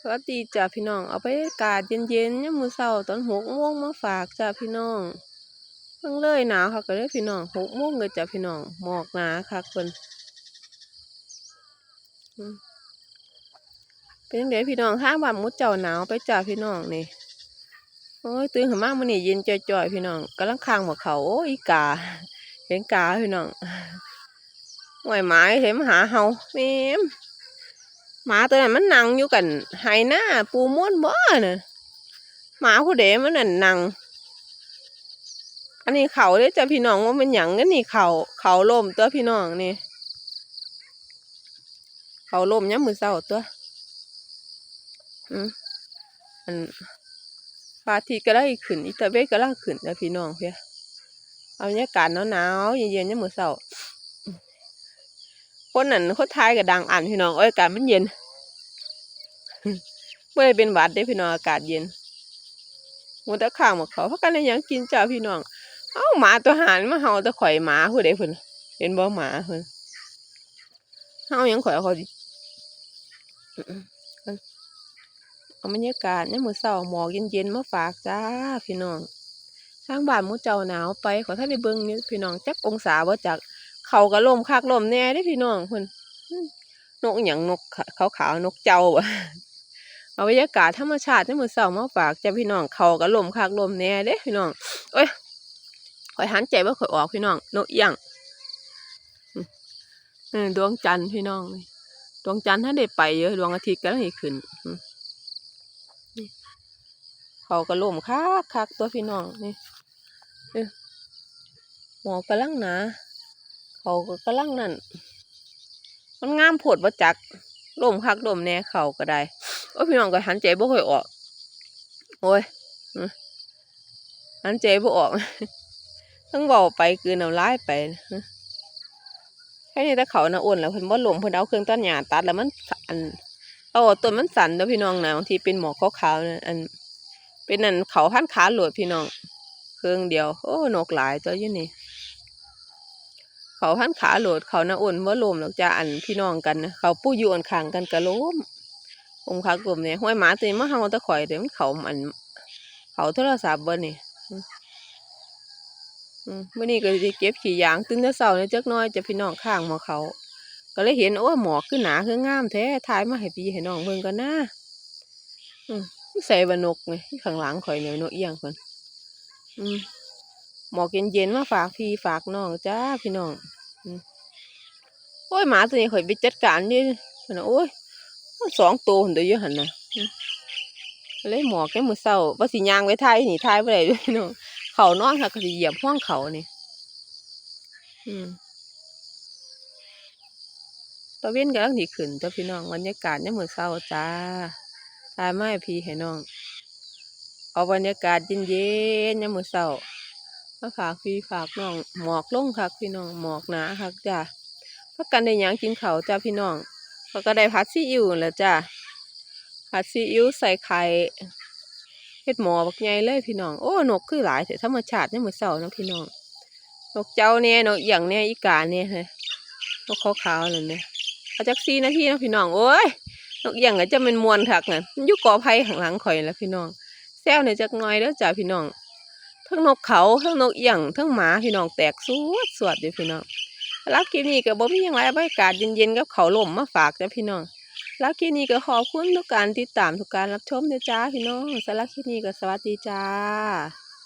สวัสดีจ้าพี่น้อง เอาไปกาศเย็นๆยามมื้อเช้าตอนหกโมงมาฝากจ้าพี่น้องเพิ่งเลยหนาวค่ะก็เลยพี่น้องหกโมงเลยจ้าพี่น้องหมอกหนาค่ะเพิ่นเป็นจังไดพี่น้องทางบ้านมุดเจ้าหนาวไปจ้าพี่น้องนี่โอ้ยตื่นขึ้นมามื้อนี้เย็นจ่อยๆพี่น้องกำลังคางหมกเขาโอ้ยอีกา เห็นกาพี่น้องหวยหมเห็นมหาเฮาแม่ม หมาตัวนั้นมันนั่งอยู่กันไห้หน้าปูม้วนบ่น่ะหมาผู้เดมันนั่นนั่งอันนี้เขาเด้จ้ะพี่น้องว่ามันหยังนั่นนี่เขาเขาล่มตัวพี่น้องนี่ เขาล่มยามมื้อเช้าตัวอืมอันพระอาทิตย์ก็ได้ขึ้นอิตาเวก็ได้ขึ้นจ้ะพี่น้องเพียเอาบรรยากาศหนาวๆเย็นๆยามมื้อเช้า คนนั้นคนทายก็ดังอ่านพี่น้องอ้อากาศมันเย็นเมื่อเป็นหวัดได้พี่น้องอากาศเย็นมันตะข้างมาเขาเพราะกันได้หยังกินจ้าพี่น้อง เอ้าหมาตัวหานมาเห่าตะข่อยหมาผู้ใดเพิ่นเห็นบ่หมาเพิ่นเฮายังข่อยเขาดิเอาบรรยากาศในมือเช้าหมอกเย็นๆมาฝากจ้าพี่น้องทางบ้านมู่เจ้าหนาวไปขอท่านได้เบิ่งนี่พี่น้องจักองศาบ่จัก เขาก็ลมคักลมแน่เด้พี่น้องเพิ่นนกอหยังนกขาวๆนกเจ้าบ่เอาบรรยากาศธรรมชาติในมือเสามาฝากจ้าพี่น้องเขาก็ลมคักลมแน่เด้พี่น้องเอ้ยข่อยหันใจว่าข่อยออกพี่น้องนกเอี้ยงดวงจันทร์พี่น้องดวงจันทร์ถ้าได้ไปเยอะดวงอาทิตย์ก็ได้ขึ้นเขาก็ลมคักคักตัวพี่น้องนี่หมอกกำลังหนา เขาก็กำลังนั่น มันงามโผดบ่จักลมคักลมแน่เขาก็ได้ โอ้พี่น้องก็หันใจบ่ค่อยออก โอ้ยหันใจบ่ออกทั้งเว้าไปคือน้ำลายไปแค่นี้แต่เขาน่ะอ้วนแล้วเพิ่นบ่ลมเพิ่นเอาเครื่องตัดหญ้าตัดแล้วมันอันเอาต้นมันสั่นเด้อพี่น้องนะบางทีเป็นหมอกขาวๆนะอัน เป็นอันเขาพันขาหลวดพี่น้อง เครื่องเดียว โอ้นกหลายตัวอยู่นี่ เขาพันขาโหลดเขาน่ะอ้วนบ่ลมหรอกจ้าอันพี่น้องกันนะเขาปู้อยู่อันขางกันก็ล้มองค์คักกลมเนี่ยห้วยหมาตีมาเฮาตะข่อยเดี๋ยวมันเขาอันเขาโทรศัพท์เบิ่นี่อืมอืมมื้อนี้ก็สิเก็บขี้ยางตื่นแต่เช้าเนี่ยจักน้อยจะพี่น้องข้างมอเขา ก็เลยเห็นโอ้หมอกคือหนาคืองามแท้ถ่ายมาให้พี่ให้น้องเบิ่งก่อนนะอืมใส่บนกนี่ข้างหลังข่อยเนี่ยนกเอียงเพิ่นอืม หมอกเย็นๆมาฝากพี่ฝากน้องจ้าพี่น้องโอ้ยหมาตัวนี้ข่อยไปจัดการนี่นะโอ้ยมันสองตัวหั่นเดียวอยู่หันนะเลยหมอกแค่มือเศร้าว่าสิยางไว้ท้ายนี่ท้ายบ่ไปด้วยเนาะเขานอนค่ะก็สิเหยียบห้องเขานี่อืมตะเวนกำลังดีขึ้นจ้าพี่น้องบรรยากาศในมือเศร้าจ้าทายมาให้พี่ให้น้อง เอาบรรยากาศเย็นๆในมือเศร้า มาฝากพี่ฝากน้องหมอกลงคักพี่น้องหมอกหนาคักจ้าพักกันได้หยังกินเขาจ้าพี่น้องเขาก็ได้ผัดซีอิ๊วแล้วจ้าผัดซีอิ๊วใส่ไข่เฮ็ดหมอบักใหญ่เลยพี่น้องโอ้นกคือหลายแต่ธรรมชาติเนี่ยมือเสาร์นะพี่น้องนกเจ้าเนี่ยนกเอียงเนี่ยอีกาเนี่ยฮะนกขาวๆนั่นเนี่ยเอาจักซีนาทีนะพี่น้องโอ้ยนกเอียงก็จะเป็นมวนถักน่ะมันอยู่กอไผ่ข้างหลังข่อยแล้วพี่น้องแซวเนี่ยจักหน่อยเด้อจ้าพี่น้อง ทั้งนกเขาทั้งนกเอียงทั้งหมาพี่น้องแตกสวดสวดอยู่พี่น้องแล้วคลิปนี้ก็บ่มีหยังไรบรรยากาศเย็นๆกับเขาลมมาฝากจ้ะพี่น้องแล้วคลิปนี้ก็ขอบคุณทุกการติดตามทุกการรับชมนะจ้าพี่น้องสำหรับคลิปนี้ก็สวัสดีจ้า